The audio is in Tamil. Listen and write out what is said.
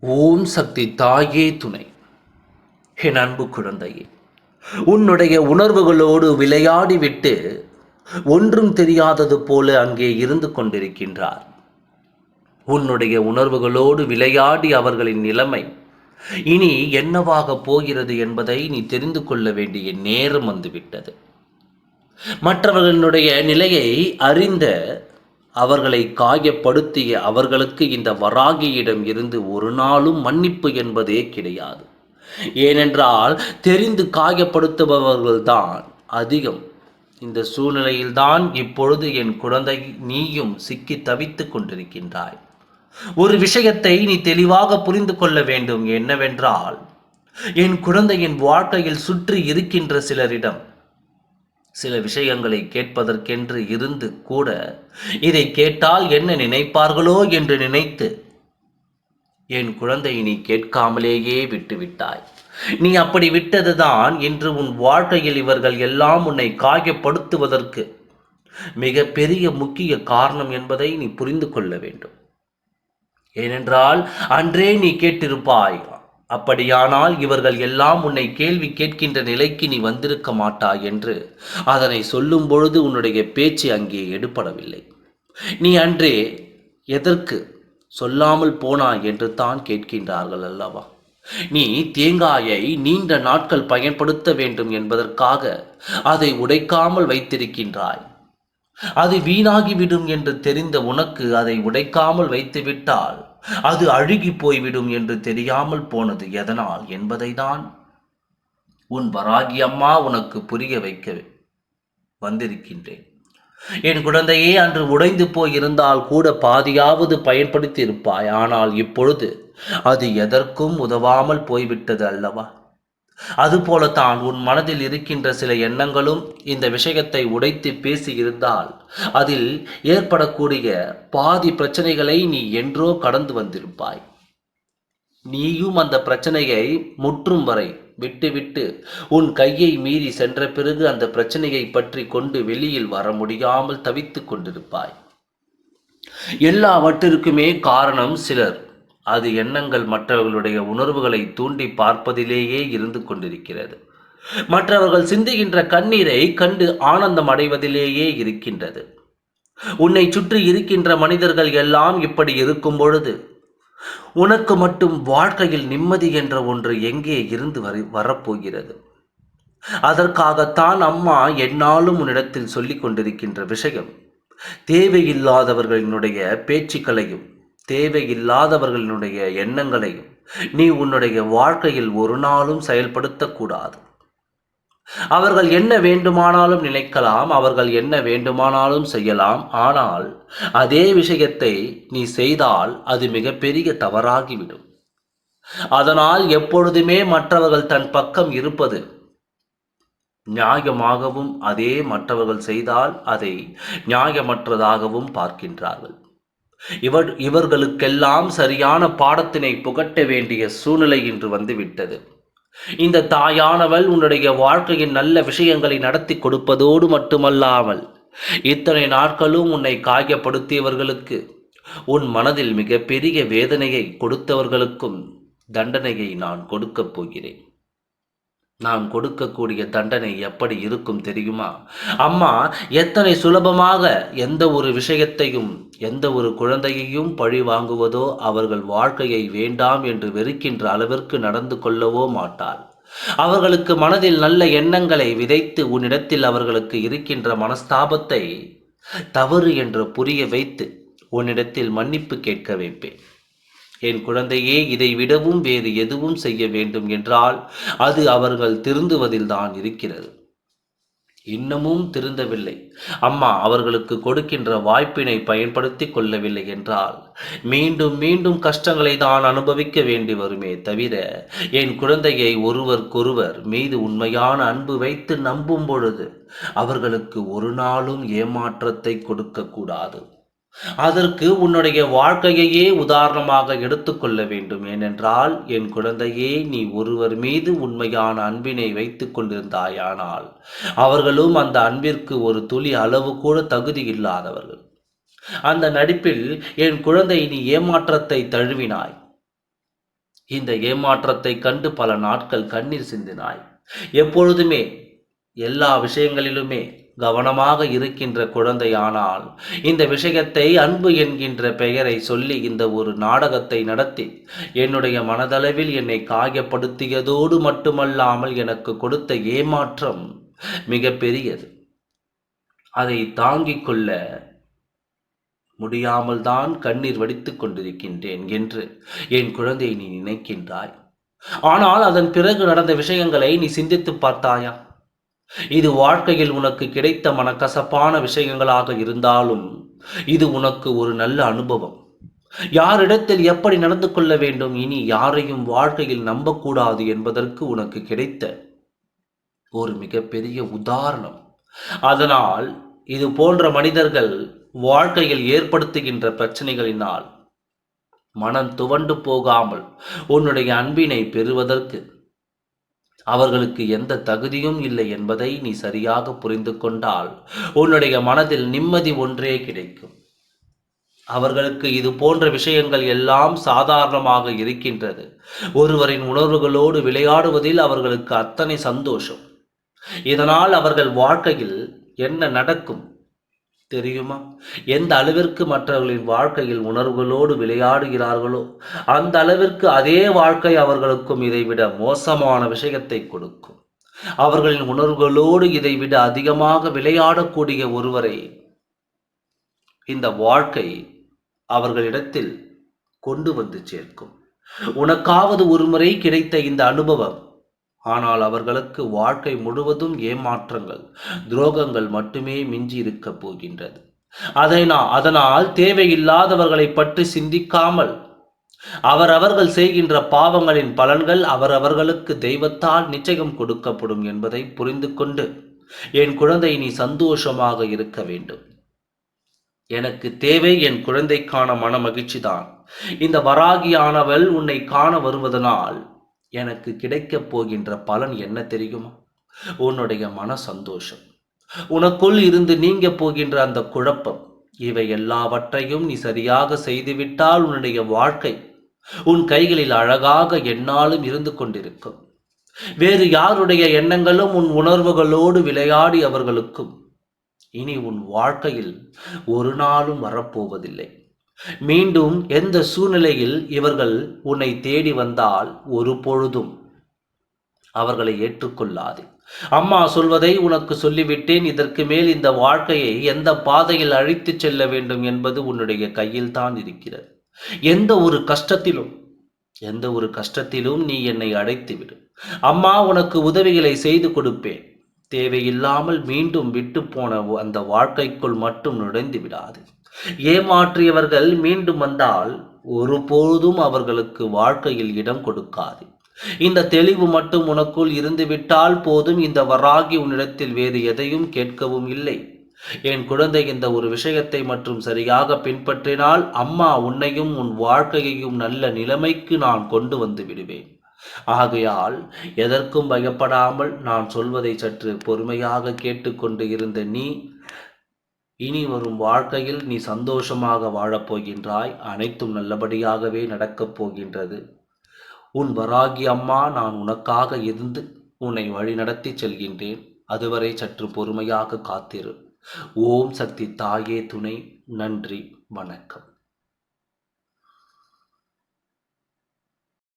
ஓம் சக்தி தாயே துணை. என் அன்பு குழந்தையே உன்னுடைய உணர்வுகளோடு விளையாடிவிட்டு ஒன்றும் தெரியாதது போல அங்கே இருந்து கொண்டிருக்கின்றார். உன்னுடைய உணர்வுகளோடு விளையாடி அவர்களின் நிலைமை இனி என்னவாக போகிறது என்பதை நீ தெரிந்து கொள்ள வேண்டிய நேரம் வந்துவிட்டது. மற்றவர்களுடைய நிலையை அறிந்த அவர்களை காயப்படுத்திய அவர்களுக்கு இந்த வராகியிடம் இருந்து ஒரு நாளும் மன்னிப்பு என்பதே கிடையாது. ஏனென்றால் தெரிந்து காயப்படுத்துபவர்கள்தான் அதிகம். இந்த சூழ்நிலையில்தான் இப்பொழுது என் குழந்தை நீயும் சிக்கி தவித்துக் கொண்டிருக்கின்றாய். ஒரு விஷயத்தை நீ தெளிவாக புரிந்து கொள்ள வேண்டும். என்னவென்றால் என் குழந்தையின் வாழ்க்கையில் சுற்றி இருக்கின்ற சிலரிடம் சில விஷயங்களை கேட்பதற்கென்று இருந்து கூட இதை கேட்டால் என்ன நினைப்பார்களோ என்று நினைத்து என் குழந்தை நீ கேட்காமலேயே விட்டுவிட்டாய். நீ அப்படி விட்டதுதான் இன்று உன் வாழ்க்கையில் இவர்கள் எல்லாம் உன்னை காயப்படுத்துவதற்கு மிக பெரிய முக்கிய காரணம் என்பதை நீ புரிந்து கொள்ள வேண்டும். ஏனென்றால் அன்றே நீ கேட்டிருப்பாய். அப்படியானால் இவர்கள் எல்லாம் உன்னை கேள்வி கேட்கின்ற நிலைக்கு நீ வந்திருக்க மாட்டாய் என்று அதனை சொல்லும் பொழுது உன்னுடைய பேச்சு அங்கே எடுபடவில்லை. நீ அன்றே எதற்கு சொல்லாமல் போனாய் என்று தான் கேட்கின்றார்கள் அல்லவா? நீ தேங்காயை நீண்ட நாட்கள் பயன்படுத்த வேண்டும் என்பதற்காக அதை உடைக்காமல் வைத்திருக்கின்றாய். அது வீணாகிவிடும் என்று தெரிந்த உனக்கு அதை உடைக்காமல் வைத்துவிட்டால் அது அழுகி போய்விடும் என்று தெரியாமல் போனது எதனால் என்பதை தான் உன் வராகி அம்மா உனக்கு புரிய வைக்க வந்திருக்கின்றேன். என் குழந்தையே அன்று உடைந்து போயிருந்தால் கூட பாதியாவது பயன்படுத்தி இருப்பாய் ஆனால் இப்பொழுது அது எதற்கும் உதவாமல் போய்விட்டது அல்லவா? அதுபோலத்தான் உன் மனதில் இருக்கின்ற சில எண்ணங்களும் இந்த விஷயத்தை உடைத்து பேசி இருந்தால் அதில் ஏற்படக்கூடிய பாதி பிரச்சனைகளை நீ என்றோ கடந்து வந்திருப்பாய். நீயும் அந்த பிரச்சனையை முற்றும் வரை விட்டுவிட்டு உன் கையை மீறி சென்ற பிறகு அந்த பிரச்சனையை பற்றி கொண்டு வெளியில் வர முடியாமல் தவித்துக் கொண்டிருப்பாய். எல்லாவற்றிற்குமே காரணம் சிலர். அது எண்ணங்கள் மற்றவர்களுடைய உணர்வுகளை தூண்டி பார்ப்பதிலேயே இருந்து கொண்டிருக்கிறது. மற்றவர்கள் சிந்துகின்ற கண்ணீரை கண்டு ஆனந்தம் அடைவதிலேயே இருக்கின்றது. உன்னை சுற்றி இருக்கின்ற மனிதர்கள் எல்லாம் இப்படி இருக்கும் பொழுது உனக்கு மட்டும் வாழ்க்கையில் நிம்மதி என்ற ஒன்று எங்கே இருந்து வர வரப்போகிறது? அதற்காகத்தான் அம்மா என்னாலும் உன்னிடத்தில் சொல்லிக் கொண்டிருக்கின்ற விஷயம் தேவையில்லாதவர்களினுடைய பேச்சுக்களையும் தேவையில்லாதவர்களினுடைய எண்ணங்களையும் நீ உன்னுடைய வாழ்க்கையில் ஒரு நாளும் செயல்படுத்தக்கூடாது. அவர்கள் என்ன வேண்டுமானாலும் நினைக்கலாம் அவர்கள் என்ன வேண்டுமானாலும் செய்யலாம் ஆனால் அதே விஷயத்தை நீ செய்தால் அது மிகப்பெரிய தவறாகிவிடும். அதனால் எப்பொழுதுமே மற்றவர்கள் தன் பக்கம் இருப்பது நியாயமாகவும் அதே மற்றவர்கள் செய்தால் அதை நியாயமற்றதாகவும் பார்க்கின்றார்கள். இவர் இவர்களுக்கெல்லாம் சரியான பாடத்தினை புகட்ட வேண்டிய சூழ்நிலை இன்று வந்துவிட்டது. இந்த தாயானவள் உன்னுடைய வாழ்க்கையின் நல்ல விஷயங்களை நடத்தி கொடுப்பதோடு மட்டுமல்லாமல் இத்தனை நாட்களும் உன்னை காயப்படுத்தியவர்களுக்கு உன் மனதில் மிகப்பெரிய வேதனையை கொடுத்தவர்களுக்கும் தண்டனையை நான் கொடுக்கப் போகிறேன். நான் கொடுக்கக்கூடிய தண்டனை எப்படி இருக்கும் தெரியுமா? அம்மா எத்தனை சுலபமாக எந்த ஒரு விஷயத்தையும் எந்த ஒரு குழந்தையையும் பழி வாங்குவதோ அவர்கள் வாழ்க்கையை வேண்டாம் என்று வெறுக்கின்ற அளவிற்கு நடந்து கொள்ளவோ மாட்டாள். அவர்களுக்கு மனதில் நல்ல எண்ணங்களை விதைத்து உன்னிடத்தில் அவர்களுக்கு இருக்கின்ற மனஸ்தாபத்தை தவறு என்று புரிய வைத்து உன்னிடத்தில் மன்னிப்பு கேட்க வைப்பேன். என் குழந்தையே இதை விடவும் வேறு எதுவும் செய்ய வேண்டும் என்றால் அது அவர்கள் திருந்துவதில்தான் இருக்கிறது. இன்னமும் திருந்தவில்லை. அம்மா அவர்களுக்கு கொடுக்கின்ற வாய்ப்பினை பயன்படுத்தி கொள்ளவில்லை என்றால் மீண்டும் மீண்டும் கஷ்டங்களை தான் அனுபவிக்க வேண்டி வருமே தவிர என் குழந்தையை ஒருவருக்கொருவர் மீது உண்மையான அன்பு வைத்து நம்பும் பொழுது அவர்களுக்கு ஒரு நாளும் ஏமாற்றத்தை கொடுக்கக்கூடாது அதற்கு உன்னுடைய வாழ்க்கையையே உதாரணமாக எடுத்துக்கொள்ள வேண்டும். ஏனென்றால் என் குழந்தையே நீ ஒருவர் மீது உண்மையான அன்பினை வைத்துக் கொண்டிருந்தாயானால் அவர்களும் அந்த அன்பிற்கு ஒரு துளி அளவு கூட தகுதி இல்லாதவர்கள். அந்த நடிப்பில் என் குழந்தை நீ ஏமாற்றத்தை தழுவினாய். இந்த ஏமாற்றத்தை கண்டு பல நாட்கள் கண்ணீர் சிந்தினாய். எப்பொழுதுமே எல்லா விஷயங்களிலுமே கவனமாக இருக்கின்ற குழந்தையானால் இந்த விஷயத்தை அன்பு என்கின்ற பெயரை சொல்லி இந்த ஒரு நாடகத்தை நடத்தி என்னுடைய மனதளவில் என்னை காயப்படுத்தியதோடு மட்டுமல்லாமல் எனக்கு கொடுத்த ஏமாற்றம் மிக பெரியது அதை தாங்கிக் கொள்ள முடியாமல் தான் கண்ணீர் வடித்துக் கொண்டிருக்கின்றேன் என்று என் குழந்தையை நீ நினைக்கின்றாய். ஆனால் அதன் பிறகு நடந்த விஷயங்களை நீ சிந்தித்து பார்த்தாயா? இது வாழ்க்கையில் உனக்கு கிடைத்த மனக்கசப்பான விஷயங்களாக இருந்தாலும் இது உனக்கு ஒரு நல்ல அனுபவம். யாரிடத்தில் எப்படி நடந்து கொள்ள வேண்டும் இனி யாரையும் வாழ்க்கையில் நம்பக்கூடாது என்பதற்கு உனக்கு கிடைத்த ஒரு மிகப்பெரிய உதாரணம். அதனால் இது போன்ற மனிதர்கள் வாழ்க்கையில் ஏற்படுத்துகின்ற பிரச்சனைகளினால் மனம் துவண்டு போகாமல் உன்னுடைய அன்பினை பெறுவதற்கு அவர்களுக்கு எந்த தகுதியும் இல்லை என்பதை நீ சரியாக புரிந்து கொண்டால் உன்னுடைய மனதில் நிம்மதி ஒன்றே கிடைக்கும். அவர்களுக்கு இது போன்ற விஷயங்கள் எல்லாம் சாதாரணமாக இருக்கின்றது. ஒருவரின் உணர்வுகளோடு விளையாடுவதில் அவர்களுக்கு அத்தனை சந்தோஷம். இதனால் அவர்கள் வாழ்க்கையில் என்ன நடக்கும்? தெரியுமா? எந்த அளவிற்கு மற்றவர்களின் வாழ்க்கையில் உணர்வுகளோடு விளையாடுகிறார்களோ அந்த அளவிற்கு அதே வாழ்க்கை அவர்களுக்கும் இதைவிட மோசமான விஷயத்தை கொடுக்கும். அவர்களின் உணர்வுகளோடு இதைவிட அதிகமாக விளையாடக்கூடிய ஒருவரை இந்த வாழ்க்கை அவர்களிடத்தில் கொண்டு வந்து சேர்க்கும். உனக்காவது ஒருமுறை கிடைத்த இந்த அனுபவம் ஆனால் அவர்களுக்கு வாழ்க்கை முழுவதும் ஏமாற்றங்கள் துரோகங்கள் மட்டுமே மிஞ்சி இருக்கப் போகின்றது நான் அதனால் தேவையில்லாதவர்களை பற்றி சிந்திக்காமல் அவரவர்கள் செய்கின்ற பாவங்களின் பலன்கள் அவரவர்களுக்கு தெய்வத்தால் நிச்சயம் கொடுக்கப்படும் என்பதை புரிந்து கொண்டு என் குழந்தை நீ சந்தோஷமாக இருக்க வேண்டும். எனக்கு தேவை என் குழந்தைக்கான மன மகிழ்ச்சிதான் இந்த வராகியானவள் உன்னை காண வருவதனால் எனக்கு கிடைக்கப் போகின்ற பலன் என்ன தெரியுமா? உன்னுடைய மன சந்தோஷம் உனக்குள் இருந்து நீங்க போகின்ற அந்த குழப்பம். இவை எல்லாவற்றையும் நீ சரியாக செய்துவிட்டால் உன்னுடைய வாழ்க்கை உன் கைகளில் அழகாக என்னாலும் இருந்து கொண்டிருக்கும். வேறு யாருடைய எண்ணங்களும் உன் உணர்வுகளோடு விளையாடி அவர்களுக்கும். இனி உன் வாழ்க்கையில் ஒரு நாளும் வரப்போவதில்லை. மீண்டும் எந்த சூழ்நிலையில் இவர்கள் உன்னை தேடி வந்தால் ஒரு பொழுதும் அவர்களை ஏற்றுக்கொள்ளாது. அம்மா சொல்வதை உனக்கு சொல்லிவிட்டேன் இதற்கு மேல் இந்த வாழ்க்கையை எந்த பாதையில் அழித்து செல்ல வேண்டும் என்பது உன்னுடைய கையில் தான் இருக்கிறது. எந்த ஒரு கஷ்டத்திலும் எந்த ஒரு கஷ்டத்திலும் நீ என்னை அடைத்துவிடு. அம்மா உனக்கு உதவிகளை செய்து கொடுப்பேன். தேவையில்லாமல் மீண்டும் விட்டு போன அந்த வாழ்க்கைக்குள் மட்டும் நுழைந்து விடாது. ஏமாற்றியவர்கள் மீண்டும் வந்தால் ஒருபோதும் அவர்களுக்கு வாழ்க்கையில் இடம் கொடுக்காது. இந்த தெளிவு மட்டும் உனக்குள் இருந்துவிட்டால் போதும். இந்த வராகி உன்னிடத்தில் வேறு எதையும் கேட்கவும் இல்லை. என் குழந்தை இந்த ஒரு விஷயத்தை மற்றும் சரியாக பின்பற்றினால் அம்மா உன்னையும் உன் வாழ்க்கையையும் நல்ல நிலைமைக்கு நான் கொண்டு வந்து விடுவேன். ஆகையால் எதற்கும் பயப்படாமல் நான் சொல்வதை சற்று பொறுமையாக கேட்டுக்கொண்டு இருந்த நீ இனி வரும் வாழ்க்கையில் நீ சந்தோஷமாக வாழப்போகின்றாய். அனைத்தும் நல்லபடியாகவே நடக்கப் போகின்றது. உன் வராகி அம்மா நான் உனக்காக இருந்து உன்னை வழிநடத்தி செல்கின்றேன். அதுவரை சற்று பொறுமையாக காத்திரு. ஓம் சக்தி தாயே துணை. நன்றி. வணக்கம்.